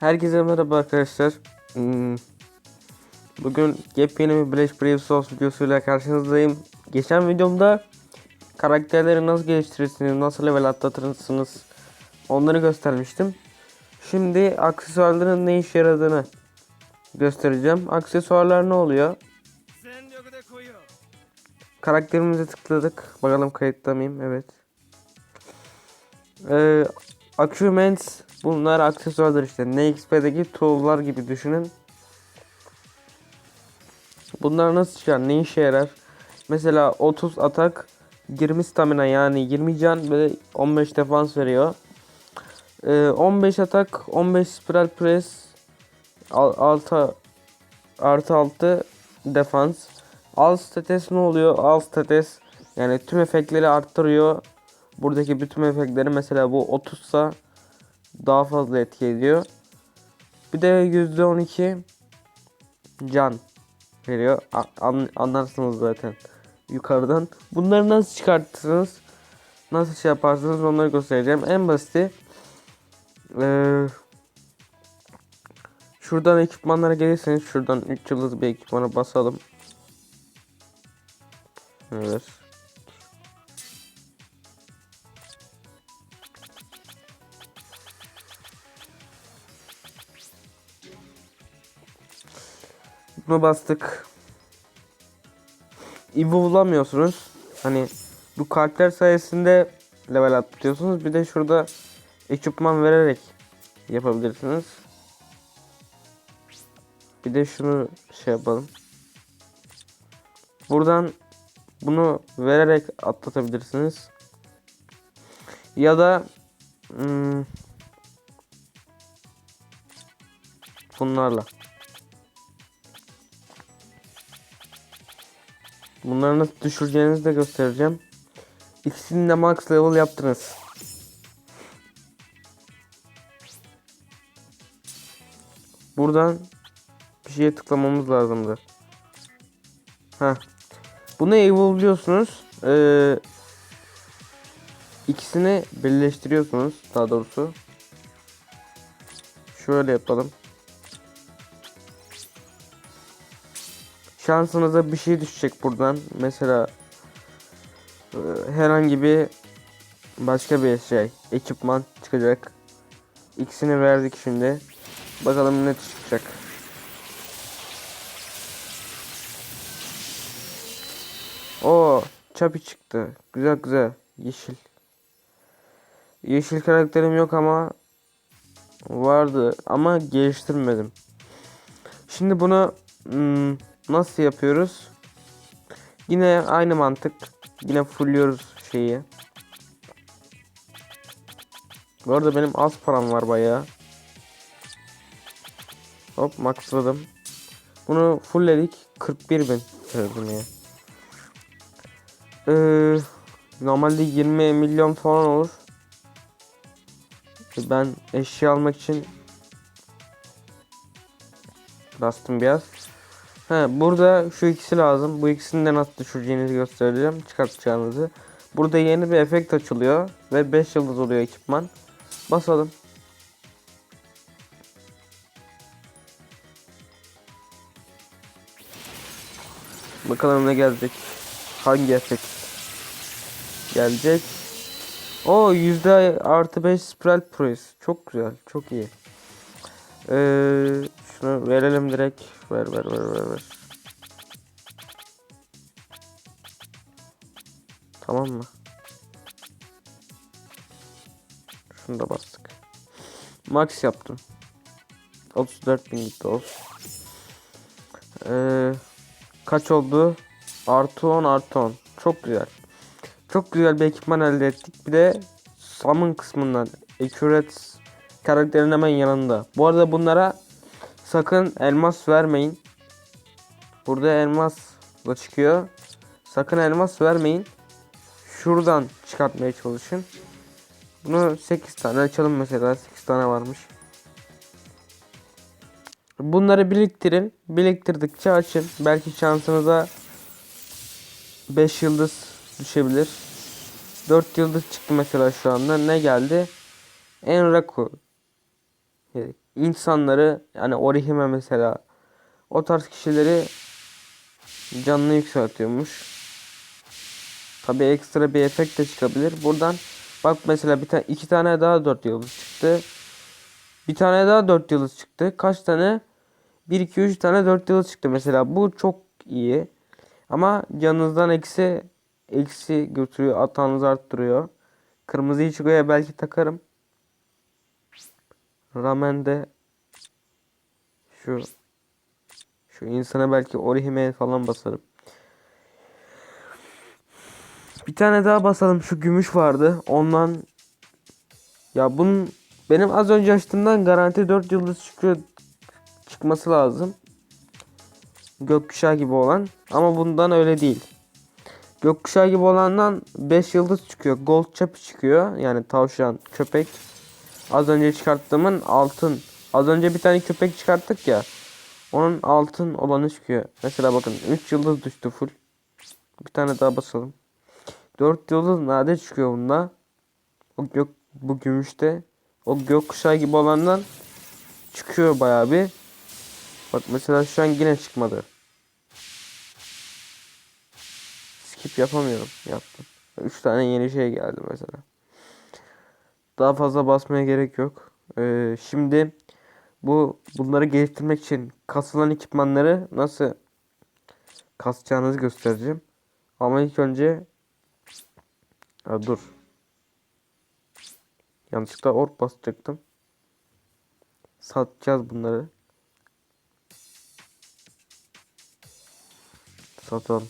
Herkese merhaba arkadaşlar. Hmm. Bugün yepyeni bir Blash Brave Souls videosuyla karşınızdayım. Geçen videomda karakterleri nasıl geliştirirsiniz, nasıl level atlatırsınız onları göstermiştim. Şimdi aksesuarların ne işe yaradığını göstereceğim. Aksesuarlar ne oluyor? Karakterimize tıkladık. Bakalım kayıtta mıyım? Evet. Ee, Accuments bunlar aksesuarlar işte. NXP'deki tool'lar gibi düşünün. Bunlar nasıl çıkar? Ne işe yarar? Mesela 30 atak 20 stamina yani 20 can ve 15 defans veriyor. Ee, 15 atak 15 spiral press 6 artı 6 defans. Al status ne oluyor? Al status yani tüm efektleri arttırıyor. Buradaki bütün efektleri mesela bu 30 sa daha fazla etki ediyor. Bir de %12 can veriyor. An- anlarsınız zaten yukarıdan. Bunları nasıl çıkartırsınız? Nasıl şey yaparsınız onları göstereceğim. En basiti eee, şuradan ekipmanlara gelirseniz şuradan 3 yıldız bir ekipmana basalım. Evet. Bunu bastık. Evo bulamıyorsunuz. Hani bu kartlar sayesinde level atlıyorsunuz. Bir de şurada ekipman vererek yapabilirsiniz. Bir de şunu şey yapalım. Buradan bunu vererek atlatabilirsiniz. Ya da hmm, bunlarla. Bunları nasıl düşüreceğinizi de göstereceğim. İkisini de max level yaptınız. Buradan bir şeye tıklamamız lazımdı. Heh. Bunu evolve'luyorsunuz. Ee, ikisini birleştiriyorsunuz daha doğrusu. Şöyle yapalım. Şansınıza bir şey düşecek buradan. Mesela e, herhangi bir başka bir şey, ekipman çıkacak. İkisini verdik şimdi. Bakalım ne çıkacak. O çapi çıktı. Güzel güzel. Yeşil. Yeşil karakterim yok ama vardı ama geliştirmedim. Şimdi bunu hmm, nasıl yapıyoruz? Yine aynı mantık. Yine fullüyoruz şeyi. Bu arada benim az param var bayağı. Hop maxladım. Bunu fullledik. 41 bin verdim ya. Ee, normalde 20 milyon falan olur. Ben eşya almak için bastım biraz. He, burada şu ikisi lazım. Bu ikisini de nasıl düşüreceğinizi göstereceğim. Çıkartacağınızı. Burada yeni bir efekt açılıyor. Ve 5 yıldız oluyor ekipman. Basalım. Bakalım ne gelecek. Hangi efekt gelecek. O yüzde artı 5 spiral price. Çok güzel. Çok iyi. Ee, şunu verelim direkt. Ver ver ver ver ver. Tamam mı? Şunu da bastık. Max yaptım. 34 bin gitti olsun. Ee, kaç oldu? Artı 10 artı 10. Çok güzel. Çok güzel bir ekipman elde ettik. Bir de summon kısmından accurate karakterin hemen yanında. Bu arada bunlara sakın elmas vermeyin. Burada elmas da çıkıyor. Sakın elmas vermeyin. Şuradan çıkartmaya çalışın. Bunu 8 tane açalım mesela. 8 tane varmış. Bunları biriktirin. Biriktirdikçe açın. Belki şansınıza 5 yıldız düşebilir. 4 yıldız çıktı mesela şu anda. Ne geldi? Enraku. İnsanları yani Orihime mesela o tarz kişileri canını yükseltiyormuş. Tabi ekstra bir efekt de çıkabilir. Buradan bak mesela bir tane iki tane daha 4 yıldız çıktı. Bir tane daha 4 yıldız çıktı. Kaç tane? 1 2 3 tane 4 yıldız çıktı mesela. Bu çok iyi. Ama canınızdan eksi eksi götürüyor. Hatanızı arttırıyor. Kırmızı Ichigo'ya belki takarım. Ramen de şu şu insana belki Orihime'ye falan basarım. Bir tane daha basalım. Şu gümüş vardı. Ondan ya bunun benim az önce açtığımdan garanti 4 yıldız çıkıyor çıkması lazım. Gökkuşağı gibi olan ama bundan öyle değil. Gökkuşağı gibi olandan 5 yıldız çıkıyor. Gold çapı çıkıyor. Yani tavşan, köpek. Az önce çıkarttığımın altın. Az önce bir tane köpek çıkarttık ya. Onun altın olanı çıkıyor. Mesela bakın 3 yıldız düştü full. Bir tane daha basalım. 4 yıldız nadir çıkıyor bunda. O gök bu gümüşte. O gökkuşağı gibi olandan çıkıyor bayağı bir. Bak mesela şu an yine çıkmadı. Skip yapamıyorum. Yaptım. 3 tane yeni şey geldi mesela. Daha fazla basmaya gerek yok. Ee, şimdi bu bunları geliştirmek için kasılan ekipmanları nasıl kasacağınızı göstereceğim. Ama ilk önce ha, dur. Yanlışlıkla ork basacaktım. Satacağız bunları. Satalım.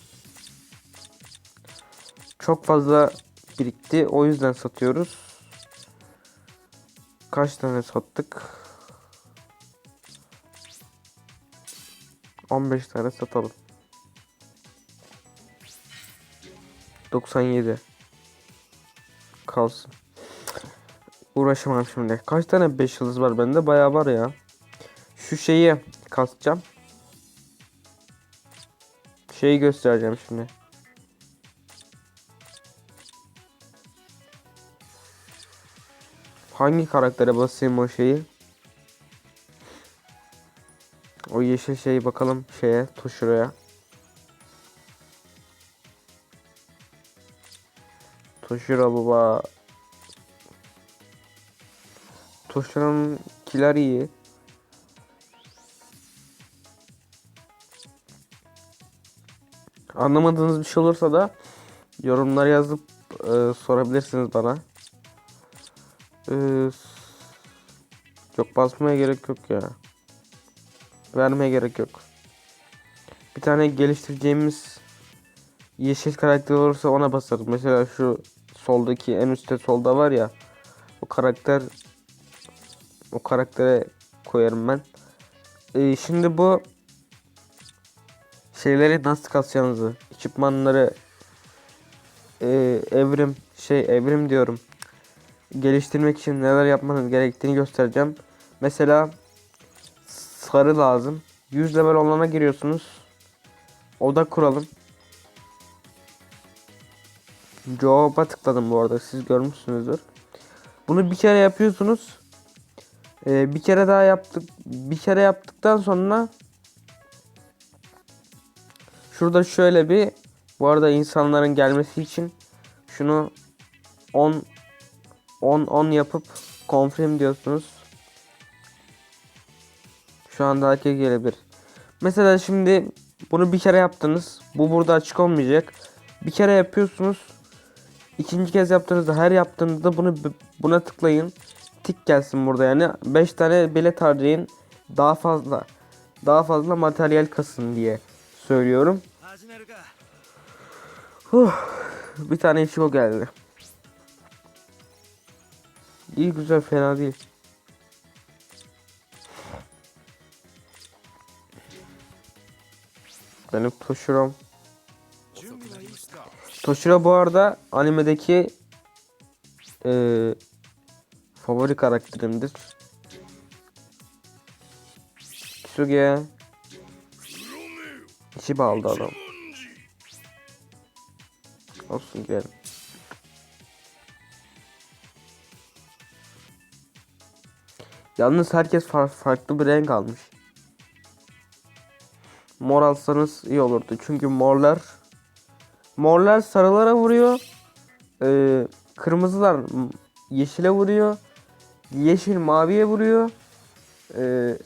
Çok fazla birikti. O yüzden satıyoruz. Kaç tane sattık? 15 tane satalım. 97 kalsın. Uğraşamam şimdi. Kaç tane 5 yıldız var bende? Bayağı var ya. Şu şeyi kasacağım. Şeyi göstereceğim şimdi. Hangi karaktere basayım o şeyi? O yeşil şeyi bakalım şeye, Toshiro'ya. Toshiro baba. Toshiro'nun kiler iyi. Anlamadığınız bir şey olursa da yorumlar yazıp e, sorabilirsiniz bana. E, çok basmaya gerek yok ya. Vermeye gerek yok. Bir tane geliştireceğimiz yeşil karakter olursa ona basarız. Mesela şu soldaki en üstte solda var ya. O karakter o karaktere koyarım ben. E, şimdi bu şeyleri nasıl kasacağınızı, ekipmanları e, evrim şey evrim diyorum. Geliştirmek için neler yapmanız gerektiğini göstereceğim. Mesela sarı lazım. 100 level olana giriyorsunuz. Oda kuralım. Cevaba tıkladım bu arada. Siz görmüşsünüzdür. Bunu bir kere yapıyorsunuz. Ee, bir kere daha yaptık. Bir kere yaptıktan sonra Şurada şöyle bir bu arada insanların gelmesi için şunu 10 10 10 yapıp confirm diyorsunuz. Şu anda erkek gelebilir. Mesela şimdi bunu bir kere yaptınız. Bu burada açık olmayacak. Bir kere yapıyorsunuz. İkinci kez yaptığınızda her yaptığınızda bunu buna tıklayın. Tik gelsin burada yani. 5 tane bilet harcayın. Daha fazla daha fazla materyal kasın diye söylüyorum. Huh, bir tane işiko geldi. İyi güzel fena değil. Benim Toshiro. Toshiro bu arada animedeki e, favori karakterimdir. Kisuge İçi bağladı adam. Olsun gidelim. Yalnız herkes far- farklı bir renk almış. Mor alsanız iyi olurdu. Çünkü morlar morlar sarılara vuruyor. Ee, kırmızılar yeşile vuruyor. Yeşil maviye vuruyor. Ee,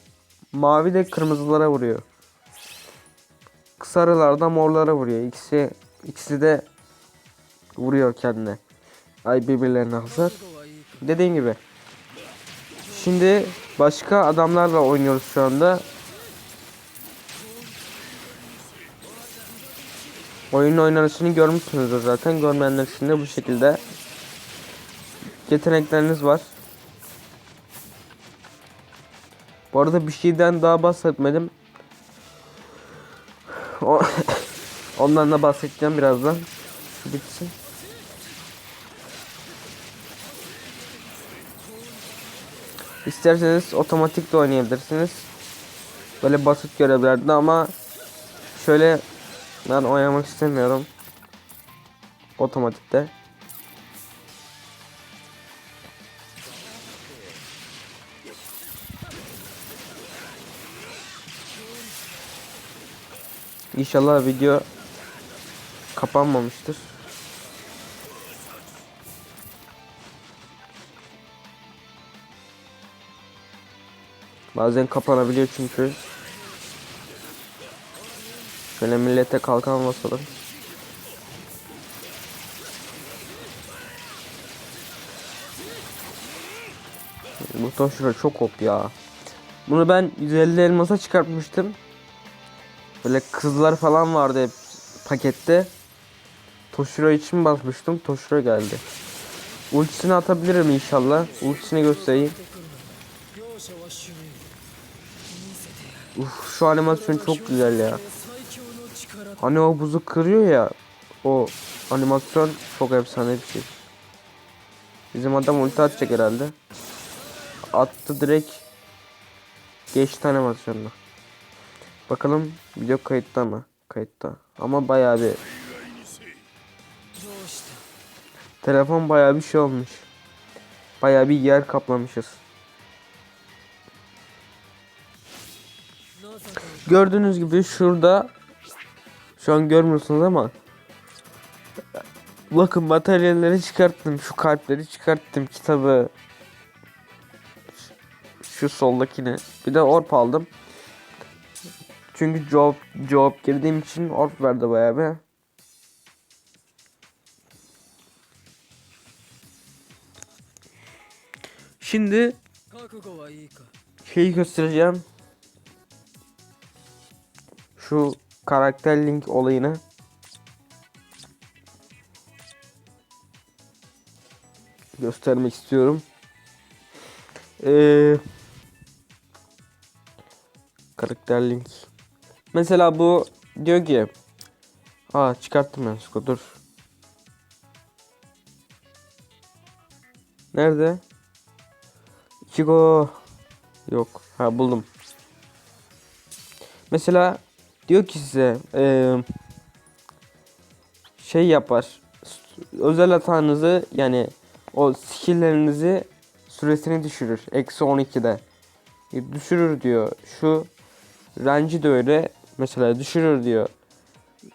mavi de kırmızılara vuruyor. Sarılar da morlara vuruyor. İkisi ikisi de vuruyor kendine. Ay birbirlerine hasar. Dediğim gibi. Şimdi başka adamlarla oynuyoruz şu anda. Oyunun oynanışını görmüşsünüzdür zaten. Görmeyenler için de bu şekilde yetenekleriniz var. Bu arada bir şeyden daha bahsetmedim. Ondan da bahsedeceğim birazdan. Şu bitsin. İsterseniz otomatik de oynayabilirsiniz. Böyle basit görevlerde ama şöyle ben oynamak istemiyorum. Otomatikte. İnşallah video kapanmamıştır. Bazen kapanabiliyor çünkü. Şöyle millete kalkan basalım. Bu Toshiro çok hop ya. Bunu ben 150 elmasa çıkartmıştım. Böyle kızlar falan vardı hep pakette. Toshiro için basmıştım. Toshiro geldi. Ultisini atabilirim inşallah. Ultisini göstereyim. Uf, şu animasyon çok güzel ya. Hani o buzu kırıyor ya. O animasyon çok efsane bir şey. Bizim adam ulti atacak herhalde. Attı direkt. Geçti animasyonla. Bakalım video kayıtta mı? Kayıtta. Ama bayağı bir Telefon bayağı bir şey olmuş. Bayağı bir yer kaplamışız. Gördüğünüz gibi şurada şu an görmüyorsunuz ama bakın materyalleri çıkarttım. Şu kalpleri çıkarttım. Kitabı şu soldakini. Bir de orp aldım. Çünkü cevap cevap girdiğim için orp verdi bayağı bir. Şimdi şeyi göstereceğim. Şu karakter link olayını. Göstermek istiyorum. Ee, karakter link. Mesela bu diyor ki Aa çıkarttım ben Sko dur. Nerede? Ichigo Yok. Ha buldum. Mesela diyor ki size eee, şey yapar. Özel hatanızı yani o skilllerinizi süresini düşürür. Eksi 12'de. E, Düşürür diyor. Şu range'i de öyle. Mesela düşürür diyor.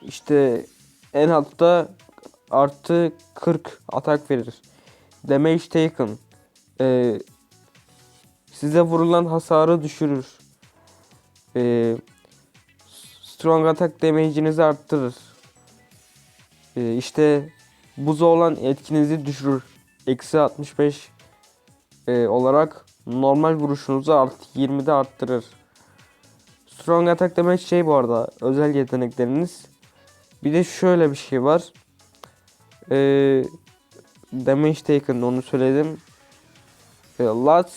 İşte en altta artı 40 atak verir. Damage taken. Eee size vurulan hasarı düşürür. Ee, strong attack damage'inizi arttırır. Ee, işte buza olan etkinizi düşürür. Eksi 65 ee, olarak normal vuruşunuzu artı 20'de arttırır. Strong attack demek şey bu arada özel yetenekleriniz. Bir de şöyle bir şey var. Ee, damage taken onu söyledim. E, Last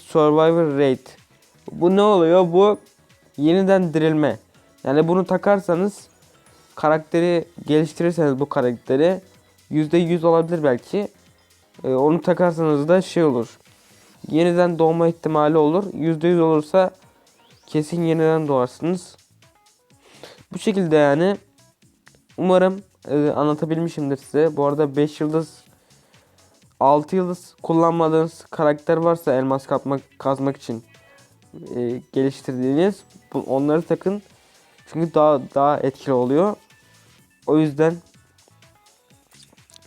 Survivor Rate. Bu ne oluyor? Bu yeniden dirilme. Yani bunu takarsanız karakteri geliştirirseniz bu karakteri %100 olabilir belki. E, onu takarsanız da şey olur. Yeniden doğma ihtimali olur. %100 olursa kesin yeniden doğarsınız. Bu şekilde yani umarım e, anlatabilmişimdir size. Bu arada 5 yıldız 6 yıldız kullanmadığınız karakter varsa elmas kapmak kazmak için e, geliştirdiğiniz onları takın. Çünkü daha daha etkili oluyor. O yüzden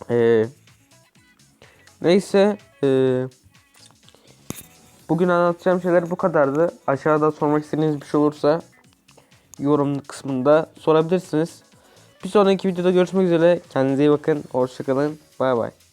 e, neyse e, bugün anlatacağım şeyler bu kadardı. Aşağıda sormak istediğiniz bir şey olursa yorum kısmında sorabilirsiniz. Bir sonraki videoda görüşmek üzere. Kendinize iyi bakın. Hoşçakalın. Bay bay.